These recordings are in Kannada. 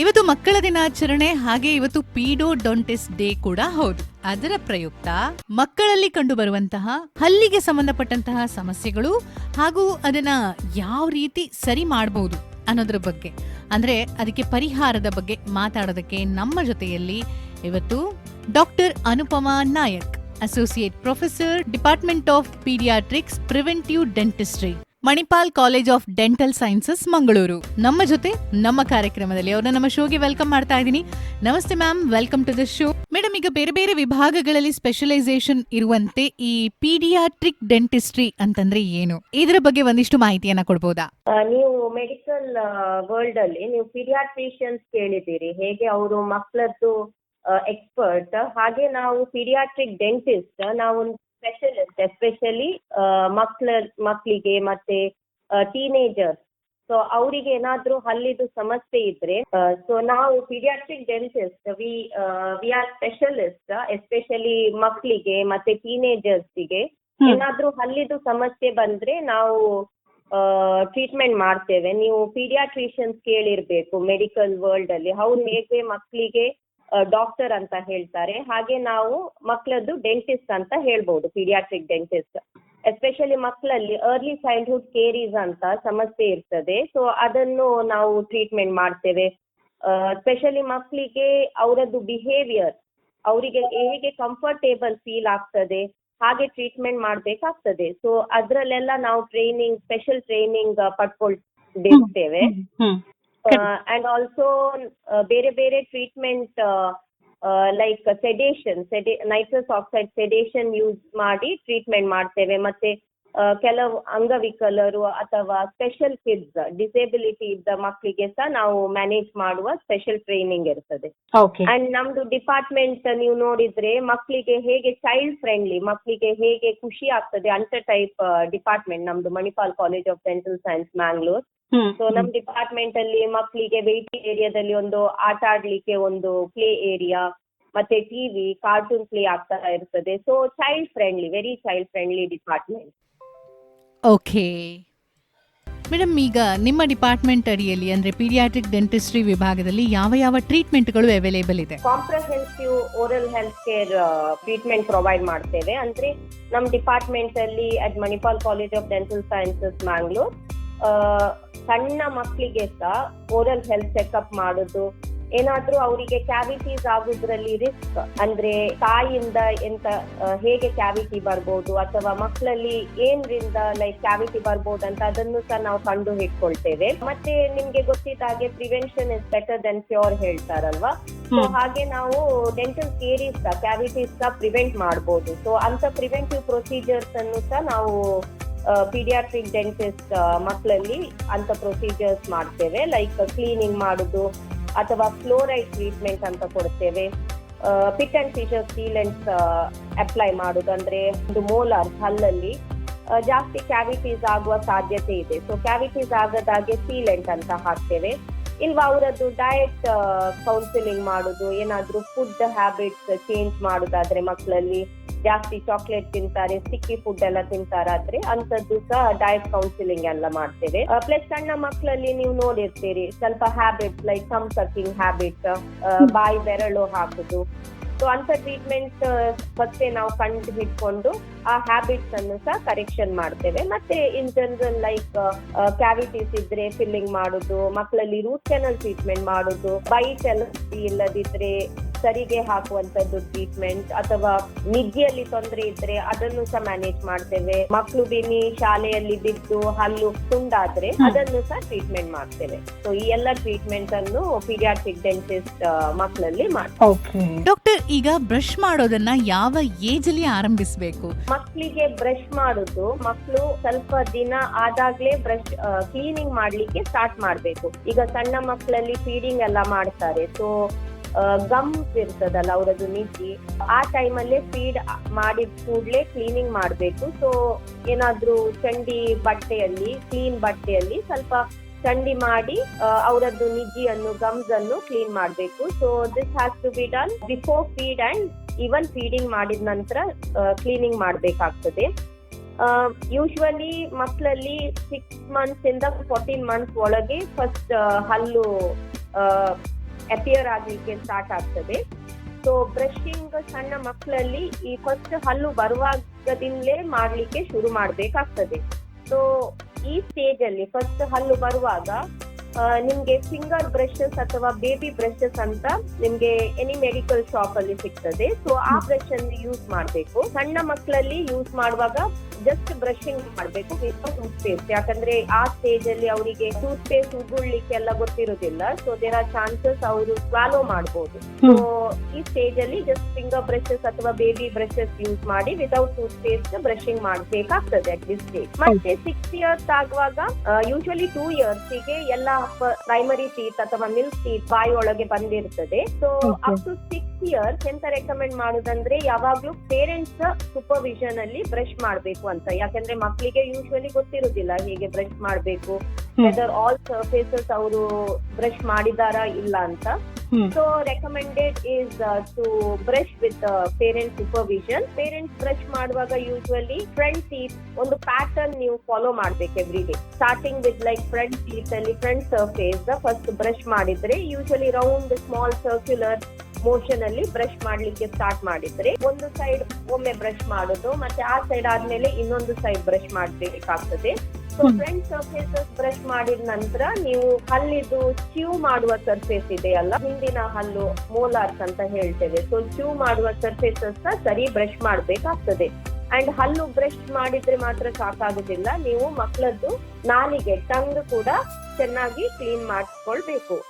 ಇವತ್ತು ಮಕ್ಕಳ ದಿನಾಚರಣೆ, ಹಾಗೆ ಇವತ್ತು ಪೀಡೋಡೊಂಟಿಸ್ ಡೇ ಕೂಡ ಹೌದು. ಅದರ ಪ್ರಯುಕ್ತ, ಮಕ್ಕಳಲ್ಲಿ ಕಂಡುಬರುವಂತಹ, ಹಲ್ಲಿಗೆ ಸಂಬಂಧಪಟ್ಟಂತಹ ಸಮಸ್ಯೆಗಳು ಹಾಗೂ ಅದನ್ನ ಯಾವ ರೀತಿ ಸರಿ ಮಾಡಬಹುದು ಅನ್ನೋದ್ರ ಬಗ್ಗೆ. ಅಂದ್ರೆ ಅದಕ್ಕೆ ಪರಿಹಾರದ ಬಗ್ಗೆ ಮಾತಾಡೋದಕ್ಕೆ ನಮ್ಮ ಜೊತೆಯಲ್ಲಿ ಇವತ್ತು doctor Anupama Nayak, associate professor, department of paediatrics preventive dentistry. Manipal college of dental sciences, Mangaluru. ನಮ್ಮ ಜೊತೆ ನಮ್ಮ ಕಾರ್ಯಕ್ರಮದಲ್ಲಿ ಅವ್ರನ್ನ ನಮ್ಮ ಶೋಗೆ ವೆಲ್ಕಮ್ ಮಾಡ್ತಾ ಇದ್ದೀನಿ. ನಮಸ್ತೆ ma'am, welcome to the show. Madam, ಈಗ ಬೇರೆ ಬೇರೆ ವಿಭಾಗಗಳಲ್ಲಿ ಸ್ಪೆಷಲೈಸೇಷನ್ ಇರುವಂತೆ ಈ ಪೀಡಿಯಾಟ್ರಿಕ್ ಡೆಂಟಿಸ್ಟ್ರಿ ಅಂತಂದ್ರೆ ಏನು? ಇದರ ಬಗ್ಗೆ ಒಂದಿಷ್ಟು ಮಾಹಿತಿಯನ್ನ ಕೊಡ್ಬೋದಾ? ನೀವು ಮೆಡಿಕಲ್ ವರ್ಲ್ಡ್ ಅಲ್ಲಿ ನೀವು ಪೀಡಿಯಾಟ್ರಿಷಿಯನ್ಸ್ ಕೇಳಿದ್ದೀರಿ. ಹೇಗೆ ಅವರು ಮಕ್ಕಳದ್ದು ಎಕ್ಸ್ಪರ್ಟ್. ಹಾಗೆ ನಾವು ಪೀಡಿಯಾಟ್ರಿಕ್ ಡೆಂಟಿಸ್ಟ್ ನಾವು ಸ್ಪೆಷಲಿಸ್ಟ್ ಎಸ್ಪೆಷಲಿ ಮಕ್ಳ ಮಕ್ಕಳಿಗೆ ಮತ್ತೆ ಟೀನೇಜರ್ಸ್ ಸೊ ಅವರಿಗೆ ಏನಾದ್ರೂ ಹಲ್ಲಿದು ಸಮಸ್ಯೆ ಇದ್ರೆ ಸೊ ನಾವು paediatric dentist we we are specialist especially ಮಕ್ಕಳಿಗೆ ಮತ್ತೆ ಟೀನೇಜರ್ಸ್ಗೆ ಏನಾದ್ರೂ ಹಲ್ಲಿದು ಸಮಸ್ಯೆ ಬಂದ್ರೆ ನಾವು ಟ್ರೀಟ್ಮೆಂಟ್ ಮಾಡ್ತೇವೆ. ನೀವು ಪೀಡಿಯಾಟ್ರಿಷಿಯನ್ಸ್ ಕೇಳಿರ್ಬೇಕು ಮೆಡಿಕಲ್ ವರ್ಲ್ಡ್ ಅಲ್ಲಿ. ಅವ್ರು ಹೇಗೆ ಮಕ್ಕಳಿಗೆ ಡಾಕ್ಟರ್ ಅಂತ ಹೇಳ್ತಾರೆ. ಹಾಗೆ ನಾವು ಮಕ್ಕಳದ್ದು ಡೆಂಟಿಸ್ಟ್ ಅಂತ ಹೇಳ್ಬೋದು ಪೀಡಿಯಾಟ್ರಿಕ್ ಡೆಂಟಿಸ್ಟ್ ಎಸ್ಪೆಷಲಿ ಮಕ್ಕಳಲ್ಲಿ ಅರ್ಲಿ ಚೈಲ್ಡ್ಹುಡ್ ಕೇರೀಸ್ ಅಂತ ಸಮಸ್ಯೆ ಇರ್ತದೆ. ಸೊ ಅದನ್ನು ನಾವು ಟ್ರೀಟ್ಮೆಂಟ್ ಮಾಡ್ತೇವೆ. ಸ್ಪೆಷಲಿ ಮಕ್ಕಳಿಗೆ ಅವರದ್ದು ಬಿಹೇವಿಯರ್ ಅವರಿಗೆ ಹೇಗೆ ಕಂಫರ್ಟೇಬಲ್ ಫೀಲ್ ಆಗ್ತದೆ ಹಾಗೆ ಟ್ರೀಟ್ಮೆಂಟ್ ಮಾಡಬೇಕಾಗ್ತದೆ. ಸೊ ಅದರಲ್ಲೆಲ್ಲ ನಾವು ಟ್ರೈನಿಂಗ್ ಸ್ಪೆಷಲ್ ಟ್ರೈನಿಂಗ್ ಪಡ್ಕೊಳ್ತಿರ್ತೇವೆ ಅಂಡ್ ಆಲ್ಸೋ ಬೇರೆ ಬೇರೆ treatment like sedation sed nitrous oxide sedation use ಮಾಡಿ ಟ್ರೀಟ್ಮೆಂಟ್ ಮಾಡ್ತೇವೆ. ಮತ್ತೆ ಕೆಲವು ಅಂಗವಿಕಲರು ಅಥವಾ ಸ್ಪೆಷಲ್ ಕಿಡ್ಸ್ ಡಿಸೇಬಿಲಿಟಿ ಇದ್ದ ಮಕ್ಕಳಿಗೆ ಸಹ ನಾವು ಮ್ಯಾನೇಜ್ ಮಾಡುವ ಸ್ಪೆಷಲ್ ಟ್ರೈನಿಂಗ್ ಇರ್ತದೆ. ಅಂಡ್ ನಮ್ದು ಡಿಪಾರ್ಟ್ಮೆಂಟ್ ನೀವು ನೋಡಿದ್ರೆ ಮಕ್ಕಳಿಗೆ ಹೇಗೆ ಚೈಲ್ಡ್ ಫ್ರೆಂಡ್ಲಿ ಮಕ್ಕಳಿಗೆ ಹೇಗೆ ಖುಷಿ ಆಗ್ತದೆ ಅಂತ ಟೈಪ್ ಡಿಪಾರ್ಟ್ಮೆಂಟ್ ನಮ್ದು Manipal college of dental science Mangalore so ನಮ್ ಡಿಪಾರ್ಟ್ಮೆಂಟ್ ಅಲ್ಲಿ ಮಕ್ಕಳಿಗೆ ವೇಟಿಂಗ್ ಏರಿಯಾದಲ್ಲಿ ಒಂದು ಆಟ ಆಡ್ಲಿಕ್ಕೆ ಒಂದು ಪ್ಲೇ ಏರಿಯಾ ಮತ್ತೆ ಟಿವಿ ಕಾರ್ಟೂನ್ ಪ್ಲೇ ಆಗ್ತಾ ಇರ್ತದೆ. So child friendly very child friendly department okay madam ಈಗ ನಿಮ್ಮ ಡಿಪಾರ್ಟ್ಮೆಂಟ್ ಅಡಿಯಲ್ಲಿ, ಅಂದ್ರೆ ಪೀಡಿಯಾಟ್ರಿಕ್ ಡೆಂಟಿಸ್ಟ್ರಿ ವಿಭಾಗದಲ್ಲಿ ಯಾವ ಯಾವ ಟ್ರೀಟ್ಮೆಂಟ್ಗಳು ಅವೈಲೇಬಲ್ ಇದೆ? Comprehensive oral health care treatment provide ಮಾಡ್ತೇವೆ. ಅಂದ್ರೆ ನಮ್ಮ ಡಿಪಾರ್ಟ್ಮೆಂಟ್ ಅಲ್ಲಿ at Manipal college of dental sciences Mangalore ಸಣ್ಣ ಮಕ್ಕಳಿಗೆ ಸಹ ಓರಲ್ ಹೆಲ್ತ್ ಚೆಕ್ಅಪ್ ಮಾಡೋದು ಏನಾದ್ರೂ ಅವರಿಗೆ ಕ್ಯಾವಿಟೀಸ್ ಆಗುದ್ರಲ್ಲಿ ರಿಸ್ಕ್ ಅಂದ್ರೆ ತಾಯಿಯಿಂದ ಎಂತ ಹೇಗೆ ಕ್ಯಾವಿಟಿ ಬರ್ಬೋದು ಅಥವಾ ಮಕ್ಕಳಲ್ಲಿ ಏನ್ರಿಂದ ಲೈಕ್ ಕ್ಯಾವಿಟಿ ಬರ್ಬೋದು ಅಂತ ಅದನ್ನು ಸಹ ನಾವು ಕಂಡು ಹಿಡ್ಕೊಳ್ತೇವೆ ಮತ್ತೆ ನಿಮ್ಗೆ ಗೊತ್ತಿದ್ದ ಹಾಗೆ prevention is better than cure ಹೇಳ್ತಾರಲ್ವಾ? So ಹಾಗೆ ನಾವು ಡೆಂಟಲ್ ಕೇರೀಸ್ ಸಹ ಕ್ಯಾವಿಟೀಸ್ ಸಹ ಪ್ರಿವೆಂಟ್ ಮಾಡ್ಬೋದು. ಸೊ ಅಂತ ಪ್ರಿವೆಂಟಿವ್ ಪ್ರೊಸೀಜರ್ಸ್ ಅನ್ನು ಸಹ ನಾವು ಪೀಡಿಯಾಟ್ರಿಕ್ ಡೆಂಟಿಸ್ಟ್ ಮಕ್ಕಳಲ್ಲಿ ಅಂತ ಪ್ರೊಸೀಜರ್ಸ್ ಮಾಡ್ತೇವೆ. ಲೈಕ್ ಕ್ಲೀನಿಂಗ್ ಮಾಡುದು ಅಥವಾ ಫ್ಲೋರೈಡ್ ಟ್ರೀಟ್ಮೆಂಟ್ ಅಂತ ಕೊಡ್ತೇವೆ. Pit and fissure sealants apply ಮಾಡೋದು ಅಂದ್ರೆ ಒಂದು ಮೋಲಾರ್ ಹಲ್ಲಲ್ಲಿ ಜಾಸ್ತಿ ಕ್ಯಾವಿಟೀಸ್ ಆಗುವ ಸಾಧ್ಯತೆ ಇದೆ. ಸೊ ಕ್ಯಾವಿಟೀಸ್ ಆಗದಾಗೆ ಸೀಲೆಂಟ್ ಅಂತ ಹಾಕ್ತೇವೆ. ಇಲ್ವಾ ಅವರದ್ದು ಡಯಟ್ ಕೌನ್ಸಿಲಿಂಗ್ ಮಾಡೋದು, ಏನಾದ್ರೂ ಫುಡ್ ಹ್ಯಾಬಿಟ್ಸ್ ಚೇಂಜ್ ಮಾಡೋದಾದ್ರೆ ಮಕ್ಕಳಲ್ಲಿ ಜಾಸ್ತಿ ಚಾಕ್ಲೇಟ್ ತಿಂತಾರೆ ಸಿಕ್ಕಿ ಫುಡ್ ಎಲ್ಲ ತಿಂತಾರಾದ್ರೆ ಅಂತದ್ದು ಸಹ ಡಯಟ್ ಕೌನ್ಸಿಲಿಂಗ್ ಎಲ್ಲ ಮಾಡ್ತೇವೆ. ಪ್ಲಸ್ ಸಣ್ಣ ಮಕ್ಕಳಲ್ಲಿ ನೀವು ನೋಡಿರ್ತೀರಿ ಸ್ವಲ್ಪ ಹ್ಯಾಬಿಟ್ ಲೈಕ್ ಸಮ್ ಸಕಿಂಗ್ ಹ್ಯಾಬಿಟ್ ಬಾಯಿ ಬೆರಳು ಹಾಕುದು. ಸೊ ಅಂತ ಟ್ರೀಟ್ಮೆಂಟ್ ಮತ್ತೆ ನಾವು ಕಂಡು ಹಿಡ್ಕೊಂಡು ಆ ಹ್ಯಾಬಿಟ್ಸ್ ಅನ್ನು ಸಹ ಕರೆಕ್ಷನ್ ಮಾಡ್ತೇವೆ. ಮತ್ತೆ ಇನ್ ಜನರಲ್ ಲೈಕ್ ಕ್ಯಾವಿಟೀಸ್ ಇದ್ರೆ ಫಿಲ್ಲಿಂಗ್ ಮಾಡುದು ಮಕ್ಕಳಲ್ಲಿ ರೂಟ್ ಕೆನಲ್ ಟ್ರೀಟ್ಮೆಂಟ್ ಮಾಡುದು ಬೈಟ್ ಎಲ್ಲ ಇಲ್ಲದಿದ್ರೆ ಸರಿಗೆ ಹಾಕುವಂತದ್ದು ಟ್ರೀಟ್ಮೆಂಟ್ ಅಥವಾ ನಿದ್ದೆಯಲ್ಲಿ ತೊಂದರೆ ಇದ್ರೆ ಅದನ್ನು ಸಹ ಮ್ಯಾನೇಜ್ ಮಾಡ್ತೇವೆ. ಮಕ್ಕಳು ಬಿನಿ ಶಾಲೆಯಲ್ಲಿ ಬಿದ್ದು ಹಲ್ಲು ತುಂಡಾದ್ರೆ ಅದನ್ನು ಸಹ ಟ್ರೀಟ್ಮೆಂಟ್ ಮಾಡ್ತೇವೆ. ಸೊ ಈ ಎಲ್ಲ ಟ್ರೀಟ್ಮೆಂಟ್ ಅನ್ನು ಪೀಡಿಯಾಟ್ರಿಕ್ ಡೆಂಟಿಸ್ಟ್ ಮಕ್ಕಳಲ್ಲಿ ಮಾಡ್ತೇವೆ. ಡಾಕ್ಟರ್ ಈಗ ಬ್ರಷ್ ಮಾಡೋದನ್ನ ಯಾವ ಏಜ್ ಅಲ್ಲಿ ಆರಂಭಿಸಬೇಕು? ಮಕ್ಕಳಿಗೆ ಬ್ರಷ್ ಮಾಡುದು ಮಕ್ಕಳು ಸ್ವಲ್ಪ ದಿನ ಆದಾಗ್ಲೇ ಬ್ರಷ್ ಕ್ಲೀನಿಂಗ್ ಮಾಡ್ಲಿಕ್ಕೆ ಸ್ಟಾರ್ಟ್ ಮಾಡ್ಬೇಕು. ಈಗ ಸಣ್ಣ ಮಕ್ಕಳಲ್ಲಿ ಫೀಡಿಂಗ್ ಎಲ್ಲ ಮಾಡ್ತಾರೆ. ಸೊ ಗಮ್ಸ್ ಇರ್ತದಲ್ಲ ಅವರದ್ದು ನಿಧಿ ಆ ಟೈಮಲ್ಲೇ ಫೀಡ್ ಮಾಡಿದ ಕೂಡಲೇ ಕ್ಲೀನಿಂಗ್ ಮಾಡ್ಬೇಕು. ಸೊ ಏನಾದ್ರೂ ಚಂಡಿ ಬಟ್ಟೆಯಲ್ಲಿ ಕ್ಲೀನ್ ಬಟ್ಟೆಯಲ್ಲಿ ಸ್ವಲ್ಪ ಚಂಡಿ ಮಾಡಿ ಅವರದ್ದು ನಿಜ್ಜಿಯನ್ನು ಗಮ್ಸ್ ಅನ್ನು ಕ್ಲೀನ್ ಮಾಡಬೇಕು. So this has to be done before feed and even feeding ಮಾಡಿದ ನಂತರ ಕ್ಲೀನಿಂಗ್ ಮಾಡಬೇಕಾಗ್ತದೆ. ಯೂಶ್ವಲಿ ಮಕ್ಕಳಲ್ಲಿ ಸಿಕ್ಸ್ ಮಂತ್ಸ್ ಇಂದ ಫೋರ್ಟೀನ್ ಮಂತ್ಸ್ ಒಳಗೆ ಫಸ್ಟ್ ಹಲ್ಲು ಅಪಿಯರ್ ಆಗ್ಲಿಕ್ಕೆ ಸ್ಟಾರ್ಟ್ ಆಗ್ತದೆ. ಸೊ ಬ್ರಷಿಂಗ್ ಸಣ್ಣ ಮಕ್ಕಳಲ್ಲಿ ಈ ಫಸ್ಟ್ ಹಲ್ಲು ಬರುವಾಗದಿಂದಲೇ ಮಾಡ್ಲಿಕ್ಕೆ ಶುರು ಮಾಡ್ಬೇಕಾಗ್ತದೆ. ಸೊ ಈ ಸ್ಟೇಜ್ ಅಲ್ಲಿ ಫಸ್ಟ್ ಹಲ್ಲು ಬರುವಾಗ ನಿಮ್ಗೆ ಫಿಂಗರ್ ಬ್ರಷಸ್ ಅಥವಾ ಬೇಬಿ ಬ್ರಷಸ್ ಅಂತ ನಿಮ್ಗೆ ಎನಿ ಮೆಡಿಕಲ್ ಶಾಪ್ ಅಲ್ಲಿ ಸಿಗ್ತದೆ. ಸೊ ಆ ಬ್ರಷ್ ಅನ್ನು ಯೂಸ್ ಮಾಡ್ಬೇಕು. ಸಣ್ಣ ಮಕ್ಕಳಲ್ಲಿ ಯೂಸ್ ಮಾಡುವಾಗ ಜಸ್ಟ್ ಬ್ರಷಿಂಗ್ ಮಾಡ್ಬೇಕು ಟೂತ್ ಪೇಸ್ಟ್ ಯಾಕಂದ್ರೆ ಆ ಸ್ಟೇಜ್ ಅಲ್ಲಿ ಅವರಿಗೆ ಟೂತ್ ಪೇಸ್ಟ್ ಉಗುಳ್ಲಿಕ್ಕೆ ಎಲ್ಲ ಗೊತ್ತಿರೋದಿಲ್ಲ. ಸೊ ದೇರ್ ಆರ್ ಚಾನ್ಸಸ್ ಅವರು ಸ್ವಾಲೋ ಮಾಡ್ಬೋದು. ಸೊ ಈ ಸ್ಟೇಜ್ ಅಲ್ಲಿ ಜಸ್ಟ್ ಫಿಂಗರ್ ಬ್ರಷಸ್ ಅಥವಾ ಬೇಬಿ ಬ್ರಷಸ್ ಯೂಸ್ ಮಾಡಿ ವಿತೌಟ್ ಟೂತ್ ಪೇಸ್ಟ್ ಬ್ರಷಿಂಗ್ ಮಾಡ್ಬೇಕಾಗ್ತದೆ ಅಟ್ ದಿಸ್ ಸ್ಟೇಜ್ ಮತ್ತೆ ಸಿಕ್ಸ್ ಇಯರ್ಸ್ ಆಗುವಾಗ ಯೂಶಲಿ ಟೂ ಇಯರ್ಸ್ಗೆ ಎಲ್ಲ ಪ್ರೈಮರಿ ಟೀತ್ ಅಥವಾ ಮಿಲ್ಕ್ ಟೀತ್ ಬಾಯಿ ಒಳಗೆ ಬಂದಿರ್ತದೆ. So. Up to six years ಎಂತ ರೆಕಮೆಂಡ್ ಮಾಡುದಂದ್ರೆ ಯಾವಾಗ್ಲೂ ಪೇರೆಂಟ್ಸ್ ಸೂಪರ್ವಿಷನ್ ಅಲ್ಲಿ ಬ್ರಷ್ ಮಾಡ್ಬೇಕು ಅಂತ ಯಾಕಂದ್ರೆ ಮಕ್ಕಳಿಗೆ ಯೂಶ್ವಲಿ ಗೊತ್ತಿರುದಿಲ್ಲ ಹೇಗೆ ಬ್ರಷ್ ಮಾಡ್ಬೇಕು. ವೆದರ್ ಆಲ್ ಸರ್ಫೇಸಸ್ ಅವರು ಬ್ರಷ್ ಮಾಡಿದಾರಾ ಇಲ್ಲ ಅಂತ. So recommended is to brush with parent supervision parents brush ಮಾಡುವಾಗ ಯೂಶುವಲಿ ಫ್ರಂಟ್ ಟೀತ್ ಒಂದು ಪ್ಯಾಟರ್ನ್ ನೀವು ಫಾಲೋ ಮಾಡ್ಬೇಕು every day starting with like front teeth ಅಲ್ಲಿ ಫ್ರಂಟ್ ಸರ್ಫೇಸ್ ಫಸ್ಟ್ ಬ್ರಷ್ ಮಾಡಿದ್ರೆ usually round small circular motion ಅಲ್ಲಿ ಬ್ರಷ್ ಮಾಡ್ಲಿಕ್ಕೆ ಸ್ಟಾರ್ಟ್ ಮಾಡಿದ್ರೆ. ಒಂದು ಸೈಡ್ ಒಮ್ಮೆ ಬ್ರಷ್ ಮಾಡೋದು ಮತ್ತೆ ಆ ಸೈಡ್ ಆದ್ಮೇಲೆ ಇನ್ನೊಂದು ಸೈಡ್ ಬ್ರಷ್ ಮಾಡ್ಬೇಕಾಗ್ತದೆ. ಸೊ. ಫ್ರಂಟ್ ಸರ್ಫೇಸಸ್ ಬ್ರಷ್ ಮಾಡಿದ ನಂತರ ನೀವು ಹಲ್ಲಿದು ಚ್ಯೂ ಮಾಡುವ ಸರ್ಫೇಸ್ ಇದೆಯಲ್ಲ ಹಿಂದಿನ ಹಲ್ಲು ಮೋಲಾರ್ಸ್ ಅಂತ ಹೇಳ್ತೇವೆ. ಸೊ ಚ್ಯೂ ಮಾಡುವ ಸರ್ಫೇಸಸ್ ಸರಿ ಬ್ರಷ್ ಮಾಡ್ಬೇಕಾಗ್ತದೆ. ಅಂಡ್ ಹಲ್ಲು ಬ್ರಷ್ ಮಾಡಿದ್ರೆ ಮಾತ್ರ ಸಾಕಾಗುದಿಲ್ಲ. ನೀವು ಮಕ್ಕಳದ್ದು ನಾಲಿಗೆ ಟಂಗ್ ಕೂಡ ಚೆನ್ನಾಗಿ ಕ್ಲೀನ್ ಮಾಡಿಸ್ಕೊಳ್ಬೇಕು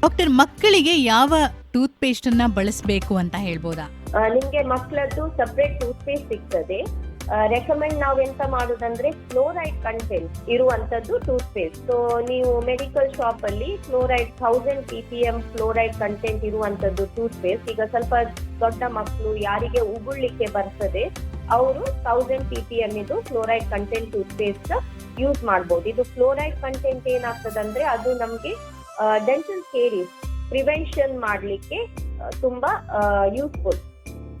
ಡಾಕ್ಟರ್ ಮಕ್ಕಳಿಗೆ ಯಾವ ಟೂತ್ ಪೇಸ್ಟ್ ಅನ್ನ ಬಳಸಬೇಕು ಅಂತ ಹೇಳ್ಬೋದಾ? ನಿಮ್ಗೆ ಮಕ್ಕಳದ್ದು ಸಪ್ರೇಟ್ ಟೂತ್ ಪೇಸ್ಟ್ ಸಿಗ್ತದೆ ರೆಕಮೆಂಡ್ ನಾವ್ ಎಂತ ಮಾಡುದಂದ್ರೆ ಫ್ಲೋರೈಡ್ ಕಂಟೆಂಟ್ ಇರುವಂತದ್ದು ಟೂತ್ ಪೇಸ್ಟ್ ಸೊ ನೀವು ಮೆಡಿಕಲ್ ಶಾಪ್ ಅಲ್ಲಿ fluoride thousand P P M fluoride content ಇರುವಂತದ್ದು ಟೂತ್ ಪೇಸ್ಟ್ ಈಗ ಸ್ವಲ್ಪ ದೊಡ್ಡ ಮಕ್ಕಳು ಯಾರಿಗೆ ಉಗುಳ್ಲಿಕ್ಕೆ ಬರ್ತದೆ, ಅವರು ಥೌಸಂಡ್ ಪಿ ಪಿ ಎಂ ಇದು fluoride content toothpaste use ಮಾಡ್ಬೋದು. ಇದು ಫ್ಲೋರೈಡ್ ಕಂಟೆಂಟ್ ಏನಾಗ್ತದಂದ್ರೆ ಅದು ನಮ್ಗೆ ಡೆಂಟಲ್ ಕೇರೀಸ್ ಪ್ರಿವೆನ್ಷನ್ ಮಾಡಲಿಕ್ಕೆ ತುಂಬಾ ಯೂಸ್ಫುಲ್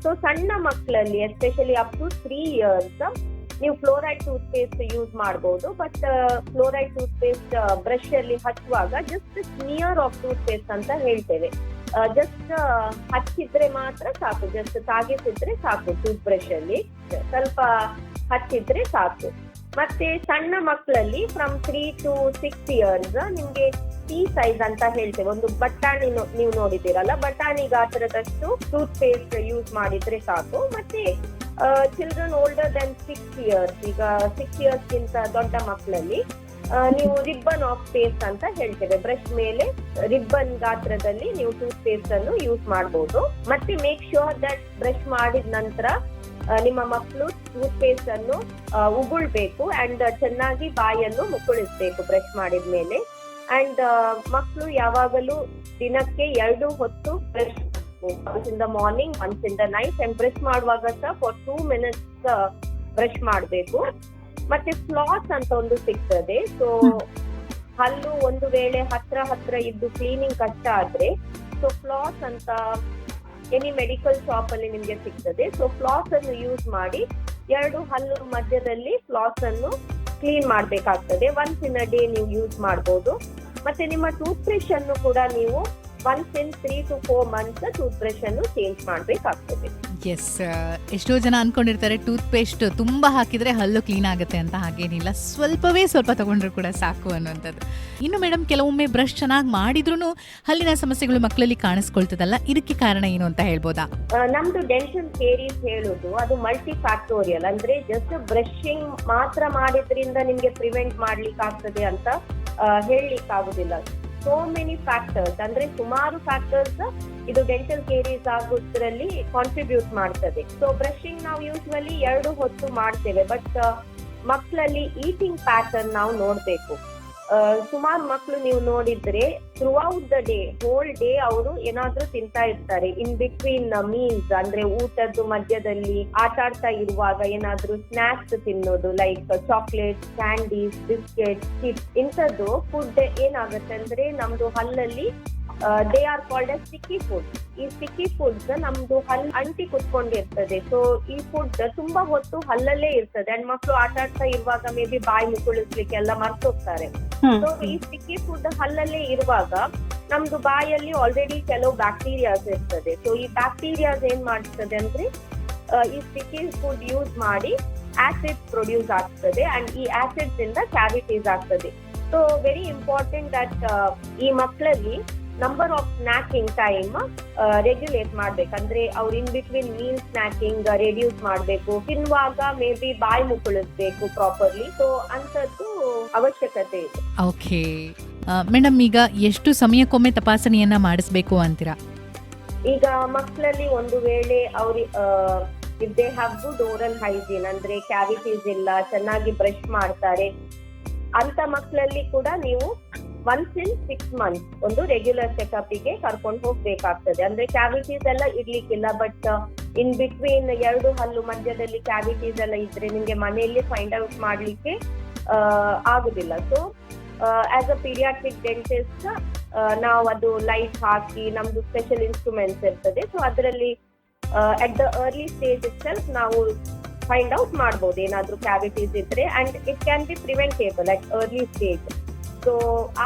ಸೊ ಸಣ್ಣ ಮಕ್ಕಳಲ್ಲಿ especially up to three years ನೀವು ಫ್ಲೋರೈಡ್ ಟೂತ್ ಪೇಸ್ಟ್ ಯೂಸ್ ಮಾಡಬಹುದು but fluoride toothpaste brush ಅಲ್ಲಿ ಹಚ್ಚುವಾಗ just smear of toothpaste ಅಂತ ಹೇಳ್ತೇವೆ. ಜಸ್ಟ್ ಹಚ್ಚಿದ್ರೆ ಮಾತ್ರ ಸಾಕು. ಜಸ್ಟ್ ತಾಗಿಸಿದ್ರೆ ಸಾಕು ಟೂತ್ ಬ್ರಷ್ ಅಲ್ಲಿ. ಸ್ವಲ್ಪ ಹಚ್ಚಿದ್ರೆ ಸಾಕು. ಮತ್ತೆ ಸಣ್ಣ ಮಕ್ಕಳಲ್ಲಿ from three to six years ನಿಮ್ಗೆ ಟೀ ಸೈಜ್ ಅಂತ ಹೇಳ್ತೇವೆ. ಒಂದು ಬಟಾಣಿ ನೀವು ನೋಡಿದ್ದೀರಲ್ಲ, ಬಟಾಣಿ ಗಾತ್ರದಷ್ಟು ಟೂತ್ ಪೇಸ್ಟ್ ಯೂಸ್ ಮಾಡಿದ್ರೆ ಸಾಕು. ಮತ್ತೆ children older than six years ಈಗ ಸಿಕ್ಸ್ ಇಯರ್ಸ್ ಗಿಂತ ದೊಡ್ಡ ಮಕ್ಕಳಲ್ಲಿ ನೀವು ರಿಬ್ಬನ್ ಆಫ್ ಪೇಸ್ಟ್ ಅಂತ ಹೇಳ್ತೇವೆ. ಬ್ರಷ್ ಮೇಲೆ ರಿಬ್ಬನ್ ಗಾತ್ರದಲ್ಲಿ ನೀವು ಟೂತ್ ಪೇಸ್ಟ್ ಅನ್ನು ಯೂಸ್ ಮಾಡಬಹುದು ಮತ್ತೆ ಮೇಕ್ ಶೋರ್ ದಟ್ ಬ್ರಷ್ ಮಾಡಿದ ನಂತರ ನಿಮ್ಮ ಮಕ್ಕಳು ಟೂತ್ ಪೇಸ್ಟ್ ಅನ್ನು ಉಗುಳ್ಬೇಕು ಅಂಡ್ ಚೆನ್ನಾಗಿ ಬಾಯನ್ನು ಮುಕ್ಕುಳಿಸ್ಬೇಕು ಬ್ರಷ್ ಮಾಡಿದ ಮೇಲೆ. ಅಂಡ್ ಮಕ್ಕಳು ಯಾವಾಗಲೂ ದಿನಕ್ಕೆ ಎರಡು ಹೊತ್ತು brush once in the morning once in the night and brush ಮಾಡುವಾಗ ಸಹ ಫಾರ್ ಟೂ ಮಿನಿಟ್ಸ್ ಬ್ರಷ್ ಮಾಡಬೇಕು. ಮತ್ತೆ ಫ್ಲಾಸ್ ಅಂತ ಒಂದು ಸಿಗ್ತದೆ. ಸೊ ಹಲ್ಲು ಒಂದು ವೇಳೆ ಹತ್ರ ಹತ್ರ ಇದ್ದು ಕ್ಲೀನಿಂಗ್ ಕಷ್ಟ ಆದ್ರೆ ಸೊ ಫ್ಲಾಸ್ ಅಂತ ಎನಿ ಮೆಡಿಕಲ್ ಶಾಪ್ ಅಲ್ಲಿ ನಿಮ್ಗೆ ಸಿಗ್ತದೆ. ಸೊ ಫ್ಲಾಸ್ ಅನ್ನು ಯೂಸ್ ಮಾಡಿ ಎರಡು ಹಲ್ಲು ಮಧ್ಯದಲ್ಲಿ ಫ್ಲಾಸ್ ಅನ್ನು ಕ್ಲೀನ್ ಮಾಡ್ಬೇಕಾಗ್ತದೆ. ಒನ್ಸ್ ಇನ್ ಅ ಡೇ ನೀವು ಯೂಸ್ ಮಾಡಬಹುದು ಮತ್ತೆ ನಿಮ್ಮ ಟೂತ್ ಬ್ರಷ್ ಅನ್ನು ಕೂಡ ನೀವು once in three to four months toothbrush ಅನ್ನು ಚೇಂಜ್ ಮಾಡ್ಬೇಕಾಗ್ತದೆ. ಎಸ್ ಎಷ್ಟೋ ಜನ ಅನ್ಕೊಂಡಿರ್ತಾರೆ ಟೂತ್ ಪೇಸ್ಟ್ ತುಂಬಾ ಹಾಕಿದ್ರೆ ಹಲ್ಲು ಕ್ಲೀನ್ ಆಗುತ್ತೆ ಅಂತ ಹಾಗೇನಿಲ್ಲ. ಸ್ವಲ್ಪವೇ ಸ್ವಲ್ಪ ತಗೊಂಡ್ರು ಕೂಡ ಸಾಕು ಅನ್ನುವಂಥದ್ದು. ಇನ್ನು ಮೇಡಮ್ ಕೆಲವೊಮ್ಮೆ ಬ್ರಷ್ ಚೆನ್ನಾಗಿ ಮಾಡಿದ್ರು ಹಲ್ಲಿನ ಸಮಸ್ಯೆಗಳು ಮಕ್ಕಳಲ್ಲಿ ಕಾಣಿಸ್ಕೊಳ್ತದಲ್ಲ? ಇದಕ್ಕೆ ಕಾರಣ ಏನು ಅಂತ ಹೇಳ್ಬೋದಾ? ನಮ್ದು ಡೆಂಟಲ್ ಕೇರೀಸ್ ಹೇಳೋದು ಅದು ಮಲ್ಟಿ ಫ್ಯಾಕ್ಟೋರಿಯಲ್ ಅಂದ್ರೆ ಜಸ್ಟ್ ಬ್ರಷಿಂಗ್ ಮಾತ್ರ ಮಾಡಿದ್ರಿಂದ ನಿಮ್ಗೆ ಪ್ರಿವೆಂಟ್ ಮಾಡ್ಲಿಕ್ಕೆ ಆಗ್ತದೆ ಅಂತ ಹೇಳಲಿಕ್ಕೆ ಆಗುದಿಲ್ಲ ಸೋ ಮೆನಿ ಫ್ಯಾಕ್ಟರ್ಸ್ ಅಂದ್ರೆ ಸುಮಾರು ಫ್ಯಾಕ್ಟರ್ಸ್ ಇದು ಡೆಂಟಲ್ ಕೇರೀಸ್ ಆಗೋದ್ರಲ್ಲಿ ಕಾಂಟ್ರಿಬ್ಯೂಟ್ ಮಾಡ್ತದೆ. ಸೊ ಬ್ರಷಿಂಗ್ ನಾವು ಯೂಶ್ವಲಿ ಎರಡು ಹೊತ್ತು ಮಾಡ್ತೇವೆ ಬಟ್ ಮಕ್ಕಳಲ್ಲಿ ಈಟಿಂಗ್ ಪ್ಯಾಟರ್ನ್ ನಾವು ನೋಡ್ಬೇಕು. ಸುಮಾರು ಮಕ್ಕಳು ನೀವು ನೋಡಿದ್ರೆ throughout the day whole day ಅವರು ಏನಾದ್ರೂ ತಿಂತಾ ಇರ್ತಾರೆ. ಇನ್ ಬಿಟ್ವೀನ್ ಮೀನ್ಸ್ ಅಂದ್ರೆ ಊಟದ್ದು ಮಧ್ಯದಲ್ಲಿ ಆಟ ಆಡ್ತಾ ಇರುವಾಗ ಏನಾದ್ರೂ ಸ್ನಾಕ್ಸ್ ತಿನ್ನೋದು like chocolate candies biscuit chips ಇಂಥದ್ದು ಫುಡ್ ಏನಾಗುತ್ತೆ ಅಂದ್ರೆ ನಮ್ದು ಹಲ್ಲಲ್ಲಿ they are called as sticky food ಈ ಸ್ಟಿಕ್ಕಿ ಫುಡ್ಸ್ ನಮ್ದು ಹಲ್ ಅಂಟಿ ಕುತ್ಕೊಂಡಿರ್ತದೆ ಸೊ ಈ ಫುಡ್ ತುಂಬಾ ಹೊತ್ತು ಹಲ್ಲಲ್ಲೇ ಇರ್ತದೆ. ಅಂಡ್ ಮಕ್ಕಳು ಆಟ ಆಡ್ತಾ ಇರುವಾಗ ಮೇ ಬಿ ಬಾಯಿ ಮುಕ್ಕಳಿಸ್ಲಿಕ್ಕೆ ಎಲ್ಲ ಮರ್ತೋಗ್ತಾರೆ. ಸೊ ಈ ಸ್ಟಿಕ್ಕಿ ಫುಡ್ ಹಲ್ಲಲ್ಲೇ ಇರುವಾಗ ನಮ್ದು ಬಾಯಲ್ಲಿ ಆಲ್ರೆಡಿ ಕೆಲವು ಬ್ಯಾಕ್ಟೀರಿಯಾಸ್ ಇರ್ತದೆ. ಸೊ ಈ ಬ್ಯಾಕ್ಟೀರಿಯಾಸ್ ಏನ್ ಮಾಡ್ತದೆ ಅಂದ್ರೆ ಈ ಸ್ಟಿಕ್ಕಿ ಫುಡ್ ಯೂಸ್ ಮಾಡಿ ಆಸಿಡ್ ಪ್ರೊಡ್ಯೂಸ್ ಆಗ್ತದೆ. ಅಂಡ್ ಈ ಆಸಿಡ್ಸ್ ಇಂದ ಕ್ಯಾವಿಟೀಸ್ ಆಗ್ತದೆ ಸೊ ವೆರಿ ಇಂಪಾರ್ಟೆಂಟ್ ದಟ್ ಈ ಮಕ್ಕಳಲ್ಲಿ number of snacking time regulate ಮಾಡ್ಬೇಕಂದ್ರೆ ಅವ್ರು in between meal snacking reduce ಮಾಡ್ಬೇಕು. ತಿನ್ನುವಾಗ ಮೇ ಬಿ ಬಾಯಿ ಮುಕ್ಕಳಿಸ್ಬೇಕು ಪ್ರಾಪರ್ಲಿ ಸೊ ಅಂತದ್ದು ಅವಶ್ಯಕತೆ ಇದೆ. ಓಕೆ ಮೇಡಮ್ ಈಗ ಎಷ್ಟು ಸಮಯಕ್ಕೊಮ್ಮೆ ತಪಾಸಣೆಯನ್ನ ಮಾಡಿಸ್ಬೇಕು ಅಂತೀರಾ? ಈಗ ಮಕ್ಕಳಲ್ಲಿ ಒಂದು ವೇಳೆ ಅವ್ರಿ if they have good oral hygiene ಅಂದ್ರೆ ಕ್ಯಾವಿಟೀಸ್ ಇಲ್ಲ ಚೆನ್ನಾಗಿ ಬ್ರಷ್ ಮಾಡ್ತಾರೆ ಅಂತ ಮಕ್ಕಳಲ್ಲಿ ಕೂಡ ನೀವು ಒನ್ಸ್ ಇನ್ ಸಿಕ್ಸ್ ಮಂತ್ ಒಂದು ರೆಗ್ಯುಲರ್ ಚೆಕ್ಅಪ್ಗೆ ಕರ್ಕೊಂಡು ಹೋಗ್ಬೇಕಾಗ್ತದೆ. ಅಂದ್ರೆ ಕ್ಯಾವಿಟೀಸ್ ಎಲ್ಲ ಇರ್ಲಿಕ್ಕಿಲ್ಲ ಬಟ್ ಇನ್ ಬಿಟ್ವೀನ್ ಎರಡು ಹಲ್ಲು ಮಧ್ಯದಲ್ಲಿ ಕ್ಯಾವಿಟೀಸ್ ಎಲ್ಲ ಇದ್ರೆ ನಿಮ್ಗೆ ಮನೆಯಲ್ಲಿ ಫೈಂಡ್ ಔಟ್ ಮಾಡ್ಲಿಕ್ಕೆ ಆಗುದಿಲ್ಲ. So as a pediatric dentist ನಾವು ಅದು ಲೈಟ್ ಹಾಕಿ ನಮ್ದು ಸ್ಪೆಷಲ್ ಇನ್ಸ್ಟ್ರೂಮೆಂಟ್ಸ್ ಇರ್ತದೆ. ಸೊ ಅದರಲ್ಲಿ at the early stage itself ನಾವು ಫೈಂಡ್ ಔಟ್ ಮಾಡ್ಬೋದು ಏನಾದ್ರೂ ಕ್ಯಾವಿಟೀಸ್ ಇದ್ರೆ. And it can be preventable at early stage so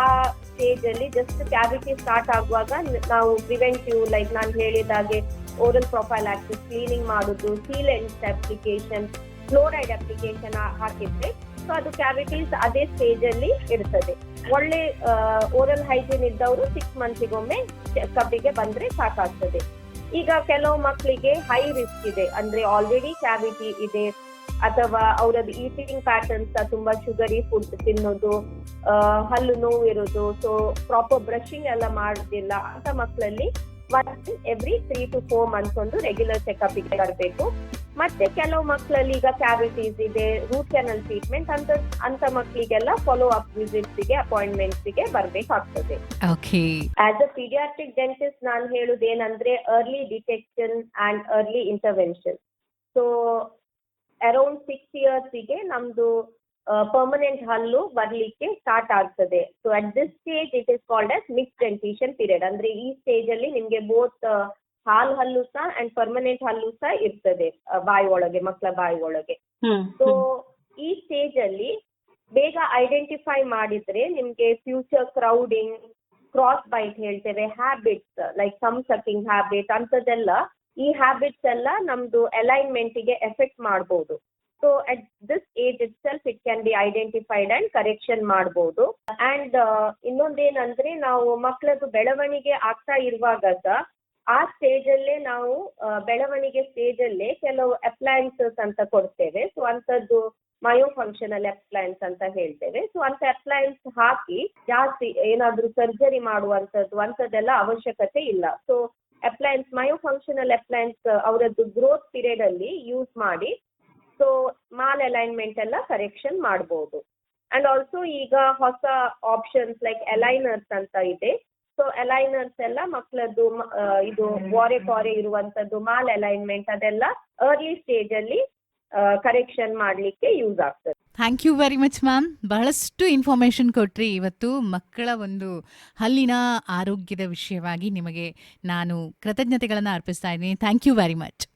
ಆ ಸ್ಟೇಜ್ ಅಲ್ಲಿ ಜಸ್ಟ್ ಕ್ಯಾವಿಟಿ ಸ್ಟಾರ್ಟ್ ಆಗುವಾಗ ನಾವು ಪ್ರಿವೆಂಟಿವ್ ಲೈಕ್ ನಾನು ಹೇಳಿದಾಗೆ ಓರಲ್ ಪ್ರೊಫೈಲ್ ಆಕ್ಟಿವ್ ಕ್ಲೀನಿಂಗ್ ಮಾಡುದು ಸೀಲೆಂಟ್ಸ್ ಅಪ್ಲಿಕೇಶನ್ ಫ್ಲೋರೈಡ್ ಅಪ್ಲಿಕೇಶನ್ ಹಾಕಿದ್ರೆ ಸೊ ಅದು ಕ್ಯಾವಿಟೀಸ್ ಅದೇ ಸ್ಟೇಜ್ ಅಲ್ಲಿ ಇರ್ತದೆ. ಒಳ್ಳೆ ಓರಲ್ ಹೈಜೀನ್ ಇದ್ದವರು ಸಿಕ್ಸ್ ಮಂತ್ಸಿಗೊಮ್ಮೆ ಕಬ್ಬಿಗೆ ಬಂದ್ರೆ ಸಾಕಾಗ್ತದೆ. ಈಗ ಕೆಲವು ಮಕ್ಕಳಿಗೆ ಹೈ ರಿಸ್ಕ್ ಇದೆ. ಅಂದ್ರೆ ಆಲ್ರೆಡಿ ಕ್ಯಾವಿಟಿ ಇದೆ. ಅಥವಾ ಅವರದ್ದು ಈಟಿಂಗ್ ಪ್ಯಾಟರ್ನ್ಸ್ ತುಂಬಾ ಶುಗರಿ ಫುಡ್ ತಿನ್ನೋದು ಹಲ್ಲು ನೋವು ಇರೋದು ಸೊ ಪ್ರಾಪರ್ ಬ್ರಷಿಂಗ್ ಎಲ್ಲ ಮಾಡೋದಿಲ್ಲ ಅಂತ ಮಕ್ಕಳಲ್ಲಿ once every three to four months ಒಂದು ರೆಗ್ಯುಲರ್ ಚೆಕಪ್ಗೆ ಬರಬೇಕು. ಮತ್ತೆ ಕೆಲವು ಮಕ್ಕಳಲ್ಲಿ ಈಗ ಕ್ಯಾವಿಟೀಸ್ ಇದೆ ರೂಟ್ ಕೆನಲ್ ಟ್ರೀಟ್ಮೆಂಟ್ ಅಂತ ಅಂತ ಮಕ್ಕಳಿಗೆಲ್ಲ ಫಾಲೋ ಅಪ್ ವಿಸಿಟ್ಸ್ಗೆ ಅಪಾಯಿಂಟ್ಮೆಂಟ್ಸ್ಗೆ ಬರ್ಬೇಕಾಗ್ತದೆ. ಆಸ್ ಅ ಪೀಡಿಯಾಟ್ರಿಕ್ ಡೆಂಟಿಸ್ಟ್ ನಾನು ಹೇಳುದೇನಂದ್ರೆ early detection and early intervention so around six ಇಯರ್ಸ್ಗೆ ನಮ್ದು ಪರ್ಮನೆಂಟ್ ಹಲ್ಲು ಬರ್ಲಿಕ್ಕೆ ಸ್ಟಾರ್ಟ್ ಆಗ್ತದೆ. So at this stage it is called as mix dentition period ಅಂದ್ರೆ ಈ ಸ್ಟೇಜ್ ಅಲ್ಲಿ ನಿಮ್ಗೆ ಬೋತ್ ಹಾಲ್ ಹಲ್ಲು ಸಹ ಅಂಡ್ ಪರ್ಮನೆಂಟ್ ಹಲ್ಲು ಸಹ ಇರ್ತದೆ ಬಾಯಿ ಒಳಗೆ ಮಕ್ಕಳ ಬಾಯಿ ಒಳಗೆ. ಸೊ ಈ ಸ್ಟೇಜ್ ಅಲ್ಲಿ ಬೇಗ ಐಡೆಂಟಿಫೈ ಮಾಡಿದ್ರೆ ನಿಮ್ಗೆ ಫ್ಯೂಚರ್ ಕ್ರೌಡಿಂಗ್ ಕ್ರಾಸ್ ಬೈಟ್ ಹೇಳ್ತೇವೆ ಹ್ಯಾಬಿಟ್ಸ್ ಲೈಕ್ ಸಮ್ ಸಕಿಂಗ್ ಹ್ಯಾಬಿಟ್ ಅಂತದೆಲ್ಲ ಈ ಹ್ಯಾಬಿಟ್ಸ್ ಎಲ್ಲ ನಮ್ದು ಅಲೈನ್ಮೆಂಟ್ಗೆ ಎಫೆಕ್ಟ್ ಮಾಡಬಹುದು so at this age itself it can be identified and correction ಮಾಡಬಹುದು ಅಂಡ್ ಇನ್ನೊಂದೇನಂದ್ರೆ ನಾವು ಮಕ್ಕಳದ್ದು ಬೆಳವಣಿಗೆ ಆಗ್ತಾ ಇರುವಾಗ ಆ ಸ್ಟೇಜ್ ಅಲ್ಲೇ ನಾವು ಬೆಳವಣಿಗೆ ಸ್ಟೇಜ್ ಅಲ್ಲೇ ಕೆಲವು ಅಪ್ಲಯನ್ಸಸ್ ಅಂತ ಕೊಡ್ತೇವೆ. ಸೊ ಅಂತದ್ದು ಮಯೋ ಫಂಕ್ಷನಲ್ ಅಪ್ಲಯನ್ಸ್ ಅಂತ ಹೇಳ್ತೇವೆ. ಸೊ ಅಂತ ಅಪ್ಲಯನ್ಸ್ ಹಾಕಿ ಜಾಸ್ತಿ ಏನಾದ್ರೂ ಸರ್ಜರಿ ಮಾಡುವಂತದ್ದು ಅಂತದೆಲ್ಲ ಅವಶ್ಯಕತೆ ಇಲ್ಲ. So appliances myofunctional appliances ಅವರದ್ದು ಗ್ರೋತ್ ಪೀರಿಯಡ್ ಅಲ್ಲಿ ಯೂಸ್ ಮಾಡಿ ಸೊ ಮಾಲ್ ಅಲೈನ್ಮೆಂಟ್ ಎಲ್ಲ ಕರೆಕ್ಷನ್ ಮಾಡಬಹುದು ಅಂಡ್ ಆಲ್ಸೋ ಈಗ ಹೊಸ ಆಪ್ಷನ್ಸ್ ಲೈಕ್ ಅಲೈನರ್ಸ್ ಅಂತ ಇದೆ. ಸೊ ಅಲೈನರ್ಸ್ ಎಲ್ಲ ಮಕ್ಕಳದ್ದು ಇದು ವಾರೆ ಪಾರೆ ಇರುವಂತದ್ದು ಮಾಲ್ ಅಲೈನ್ಮೆಂಟ್ ಅದೆಲ್ಲ ಅರ್ಲಿ ಸ್ಟೇಜ್ ಅಲ್ಲಿ ಕರೆಕ್ಷನ್ ಮಾಡ್ಲಿಕ್ಕೆ ಯೂಸ್ ಆಗ್ತದೆ. Thank you very much ma'am ಬಹಳಷ್ಟು ಇನ್ಫಾರ್ಮೇಷನ್ ಕೊಟ್ರಿ ಇವತ್ತು ಮಕ್ಕಳ ಒಂದು ಹಲ್ಲಿನ ಆರೋಗ್ಯದ ವಿಷಯವಾಗಿ ನಿಮಗೆ ನಾನು ಕೃತಜ್ಞತೆಗಳನ್ನು ಅರ್ಪಿಸ್ತಾ ಇದ್ದೀನಿ. Thank you very much